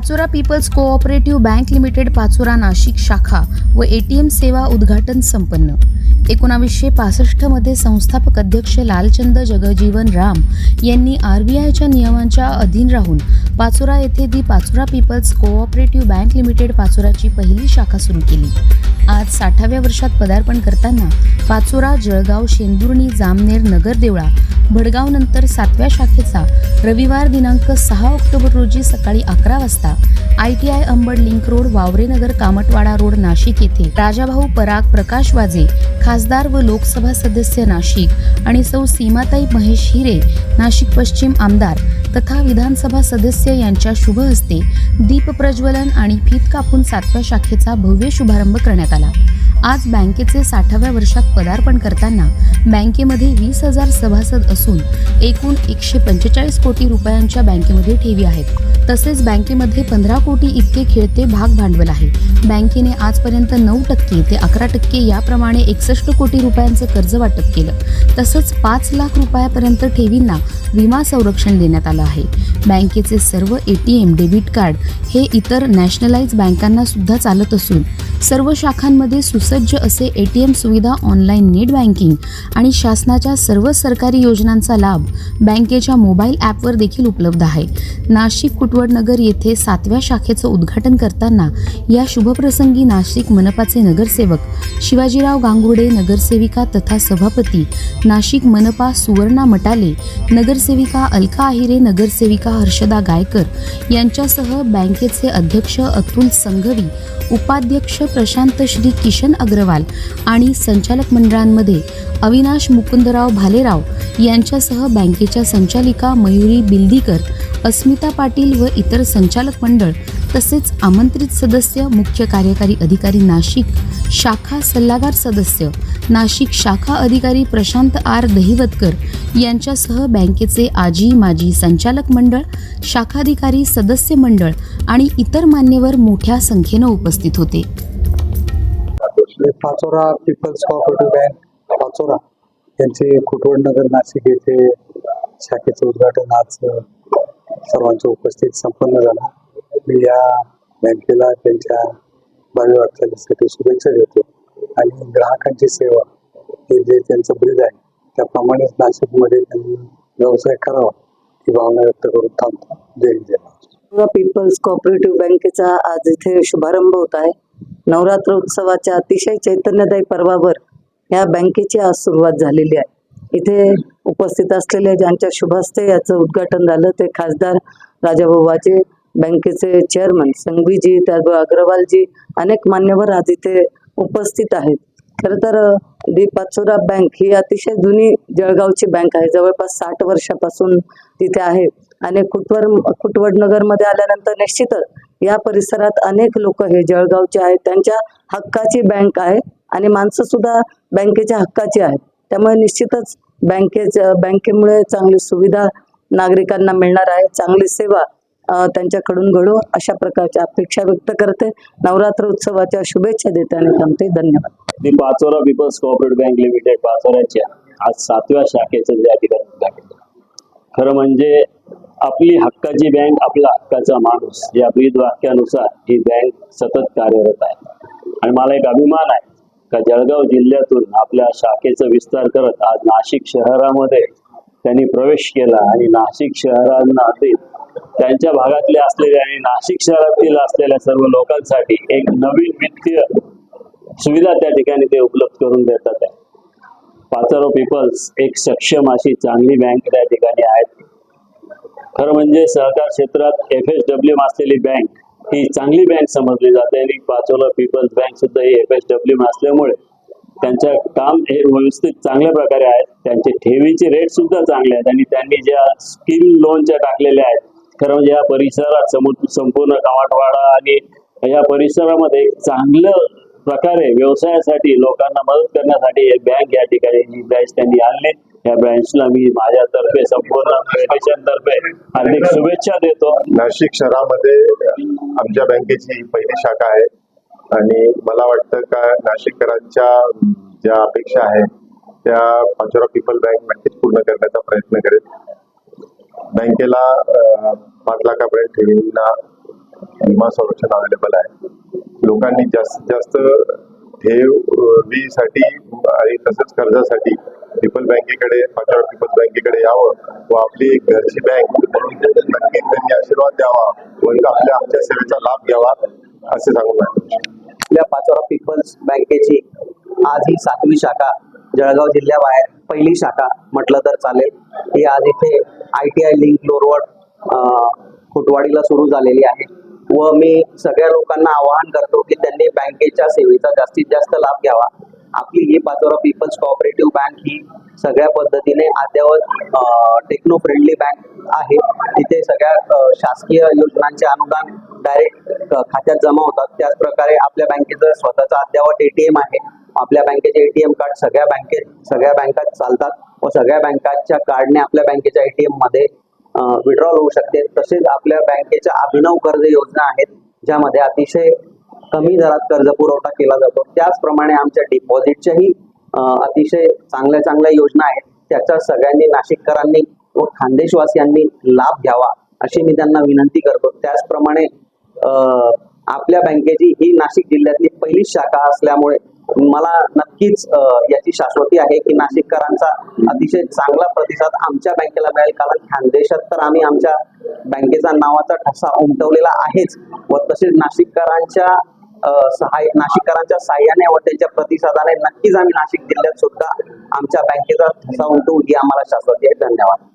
Pachora peoples cooperative bank limited Pachora Nashik शाखा व ATM सेवा उद्घाटन संपन्न. एकोणावीसशे पासष्टमध्ये संस्थापक अध्यक्ष लालचंद जगजीवन राम यांनी आर बी आयच्या नियमांच्या अधीन राहून पाचोरा येथे the Pachora peoples cooperative bank limited पाचोराची पहिली शाखा सुरू केली. आज साठाव्या वर्षात पदार्पण करताना पाचोरा जळगाव शेंदुर्णी जामनेर नगर देवळा सातव्या शाखेचा रविवार दिनांक सहा ऑक्टोबर रोजी सकाळी अकरा वाजता I T I Ambad link road Vavarenagar Kamatwada road Nashik येथे राजाभाऊ पराग प्रकाश वाजे खास खासदार व लोकसभा सदस्य नाशिक आणि सौ सीमाताई महेश हिरे नाशिक पश्चिम आमदार तथा विधानसभा सदस्य यांच्या शुभ हस्ते दीप प्रज्वलन आणि फीत कापून सातव्या शाखेचा भव्य शुभारंभ करण्यात आला. आज बँकेचे साठाव्या वर्षात पदार्पण करताना बँकेमध्ये वीस हजार सभासद असून एकूण एकशे पंचेचाळीस कोटी रुपयांच्या बँकेमध्ये ठेवी आहेत. तसेच बँकेमध्ये पंधरा कोटी इतके खेळते भाग भांडवल आहे. बँकेने आजपर्यंत नऊ टक्के ते अकरा टक्के याप्रमाणे एकसष्ट कोटी रुपयांचं कर्ज वाटप केलं. तसंच पाच लाख रुपयापर्यंत ठेवींना विमा संरक्षण देण्यात आलं आहे. बँकेचे सर्व A T M debit card हे इतर नॅशनलाइज बँकांना सुद्धा चालत असून सर्व शाखांमध्ये सुस सुसज्ज असे ए टी एम सुविधा ऑनलाईन नेट बँकिंग आणि शासनाच्या सर्व सरकारी योजनांचा लाभ बँकेच्या मोबाईल ॲपवर देखील उपलब्ध आहे. नाशिक कुटवडनगर येथे सातव्या शाखेचं उद्घाटन करताना या शुभप्रसंगी नाशिक मनपाचे नगरसेवक शिवाजीराव गांगुर्डे नगरसेविका तथा सभापती नाशिक मनपा सुवर्णा मटाले नगरसेविका अलका आहिरे नगरसेविका हर्षदा गायकर यांच्यासह बँकेचे अध्यक्ष अतुल संघवी उपाध्यक्ष प्रशांत श्री किशन अग्रवाल आणि संचालक मंडळांमध्ये अविनाश मुकुंदराव भालेराव यांच्यासह बँकेच्या संचालिका मयुरी बिल्दीकर अस्मिता पाटील व इतर संचालक मंडळ तसेच आमंत्रित सदस्य मुख्य कार्यकारी अधिकारी नाशिक शाखा सल्लागार सदस्य नाशिक शाखा अधिकारी प्रशांत आर दहिवतकर यांच्यासह बँकेचे आजी माजी संचालक मंडळ शाखाधिकारी सदस्य मंडळ आणि इतर मान्यवर मोठ्या संख्येनं उपस्थित होते. Pachora peoples cooperative bank Pachora यांचे कुटवड नगर नाशिक येथे शाखेचं उद्घाटन आज सर्वांच्या उपस्थित संपन्न झालं. मी या बँकेला त्यांच्या भावी वाटचालीसाठी शुभेच्छा देतो. आणि ग्राहकांची सेवा हे जे त्यांचं ब्रीद आहे त्याप्रमाणेच नाशिकमध्ये त्यांनी व्यवसाय करावा ही भावना व्यक्त करून थांबतो. जय जय पीपल्स कोऑपरेटिव्ह बँकेचा आज इथे शुभारंभ होत आहे. नवरात्र उत्सवाच्या अतिशय चैतन्यदायी पर्वावर या बँकेची आज सुरुवात झालेली आहे. इथे उपस्थित असलेले ज्यांच्या शुभहस्ते याचं उद्घाटन झालं ते खासदार राजाभाऊ वाजे बँकेचे चेअरमन संघवीजी त्याचबरोबर अग्रवालजी अनेक मान्यवर आज इथे उपस्थित आहेत. खरं तर अ, दी पाचोरा बँक ही अतिशय जुनी जळगावची बँक आहे. जवळपास साठ वर्षापासून तिथे आहे. आणि कुटवर कुटवडनगरमध्ये आल्यानंतर निश्चितच या परिसरात अनेक लोक हे जळगावचे आहेत. त्यांच्या हक्काची बँक आहे आणि माणसं सुद्धा बँकेच्या हक्काची आहेत. त्यामुळे निश्चितच बँकेच्या बँकेमुळे चांगली सुविधा नागरिकांना मिळणार आहे. चांगली सेवा त्यांच्याकडून घडू अशा प्रकारच्या अपेक्षा व्यक्त करते. नवरात्र उत्सवाच्या शुभेच्छा देते आणि थांबते. धन्यवाद. मी Pachora peoples cooperative bank limited पाचोऱ्याच्या आज सातव्या शाखेचं या ठिकाणी खरं म्हणजे आपली हक्काची बँक आपला हक्काचा माणूस या ब्रीद वाक्यानुसार ही बँक सतत कार्यरत आहे. आणि मला एक अभिमान आहे का जळगाव जिल्ह्यातून आपल्या शाखेचा विस्तार करत आज नाशिक शहरामध्ये त्यांनी प्रवेश केला आणि नाशिक शहरांना त्यांच्या भागातले असलेले आणि नाशिक शहरातील असलेल्या सर्व लोकांसाठी एक नवीन वित्तीय सुविधा त्या ठिकाणी ते उपलब्ध करून देतात आहे. पाचारो पीपल्स एक सक्षम अशी चांगली बँक त्या ठिकाणी आहेत. खरं म्हणजे सहकार क्षेत्रात एफ एस डब्ल्यू असलेली बँक ही चांगली बँक समजली जाते आणि पाचोला पीपल्स बँक सुद्धा ही एफ एस डब्ल्यू असल्यामुळे त्यांचं काम हे व्यवस्थित चांगल्या प्रकारे आहेत. त्यांचे ठेवीचे रेट सुद्धा चांगले आहेत आणि त्यांनी ज्या स्कीम लोनच्या टाकलेल्या आहेत खरं म्हणजे या परिसरात समु संपूर्ण कामाटवाडा आणि या परिसरामध्ये चांगलं प्रकारे व्यवसायासाठी लोकांना मदत करण्यासाठी एक बँक या ठिकाणी ही ब्रँच त्यांनी आणली. या ब्रँचला मी माझ्यातर्फे संपूर्ण फेडरेशन तर्फे हार्दिक शुभेच्छा देतो. नाशिक शहरामध्ये आमच्या बँकेची पहिली शाखा आहे. आणि मला वाटतं का नाशिककरांच्या ज्या अपेक्षा आहेत त्या पाचोरा पीपल बँक नक्कीच पूर्ण करण्याचा प्रयत्न करेल. बँकेला पाच लाखापर्यंत ठेवींना विमा संरक्षण अवेलेबल आहे. लोकांनी जास्तीत जास्त ठेवीसाठी आणि तसंच कर्जासाठी पीपल बँकेकडे पाचोरा पीपल बँकेकडे यावं. व आपली घरची बँक नक्कीच त्यांनी आशीर्वाद द्यावा. व आपल्या आमच्या सेवेचा लाभ घ्यावा असे सांगून आपल्या पाचोरा पीपल्स बँकेची आज ही सातवी शाखा जळगाव जिल्ह्याबाहेर पहिली शाखा म्हटलं तर चालेल. ही आज इथे आय टी आय लिंक लोरवड खुटवाडीला सुरू झालेली आहे. व मी सगळ्या लोकांना आवाहन करतो की त्यांनी बँकेच्या सेवेचा जास्तीत जास्त लाभ घ्यावा. आपली ही पाचोरा पीपल्स कोऑपरेटिव्ह बँक ही सगळ्या पद्धतीने अद्ययावत टेक्नो फ्रेंडली बँक आहे. तिथे सगळ्या शासकीय योजनांचे अनुदान डायरेक्ट खात्यात जमा होतात. त्याच प्रकारे आपल्या बँकेचं स्वतःचं अद्ययावत एटीएम आहे. आपल्या बँकेचे एटीएम कार्ड सगळ्या बँकेत सगळ्या बँकात चालतात व सगळ्या बँकांच्या कार्डने आपल्या बँकेच्या एटीएममध्ये विड्रॉल होऊ शकते. तसेच आपल्या बँकेच्या अभिनव कर्ज योजना आहेत ज्यामध्ये अतिशय कमी दरात कर्ज पुरवठा केला जातो. त्याचप्रमाणे आमच्या डिपॉझिटच्याही अतिशय चांगल्या चांगल्या योजना आहेत. त्याचा सगळ्यांनी नाशिककरांनी व खानदेशवासियांनी लाभ घ्यावा अशी मी त्यांना विनंती करतो. त्याचप्रमाणे आपल्या बँकेची ही नाशिक जिल्ह्यातली पहिलीच शाखा असल्यामुळे मला नक्कीच याची शाश्वती आहे की नाशिककरांचा अतिशय चांगला प्रतिसाद आमच्या बँकेला मिळेल. कारण खानदेशात तर आम्ही आमच्या बँकेचा नावाचा ठसा उमटवलेला आहेच व तसेच नाशिककरांच्या सहाय्य नाशिककरांच्या सहाय्याने व त्यांच्या प्रतिसादाने नक्कीच आम्ही नाशिक जिल्ह्यात सुद्धा आमच्या बँकेचा ठसा उमटू ही आम्हाला शाश्वती आहे. धन्यवाद.